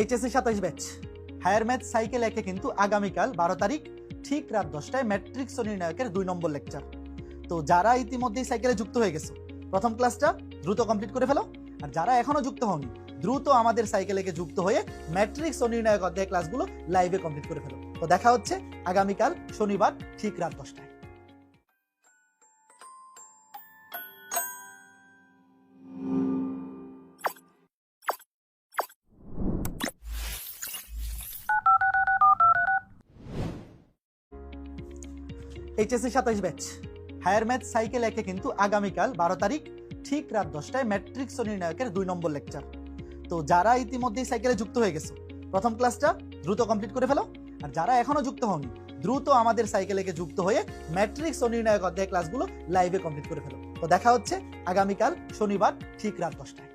HSC সাতাইশ batch higher math cycle একে কিন্তু আগামীকাল বারো তারিখ, ঠিক রাত দশটায় ম্যাট্রিক্স নির্ণায়কের দুই নম্বর লেকচার তো যারা ইতিমধ্যেই সাইকেলে যুক্ত হয়ে গেছো, প্রথম ক্লাসটা দ্রুত কমপ্লিট করে ফেলো। আর যারা এখনও যুক্ত হওনি, দ্রুত আমাদের সাইকেলেকে যুক্ত হয়ে ম্যাট্রিক্স ও নির্ণায়ক অধ্যায় ক্লাসগুলো লাইভে কমপ্লিট করে ফেলো। তো দেখা হচ্ছে আগামীকাল শনিবার, ঠিক রাত দশটায়। এইচএসসি সাতাইশ ব্যাচ হায়ার ম্যাথ সাইকেল একে কিন্তু আগামীকাল বারো তারিখ, ঠিক রাত দশটায় ম্যাট্রিক্স ও নির্ণায়কের দুই নম্বর লেকচার তো যারা ইতিমধ্যেই সাইকেলে যুক্ত হয়ে গেছো, প্রথম ক্লাসটা দ্রুত কমপ্লিট করে ফেলো। আর যারা এখনও যুক্ত হওনি, দ্রুত আমাদের সাইকেলেকে যুক্ত হয়ে ম্যাট্রিক্স ও নির্ণায়ক অধ্যায় ক্লাসগুলো লাইভে কমপ্লিট করে ফেলো। তো দেখা হচ্ছে আগামীকাল শনিবার, ঠিক রাত দশটায়।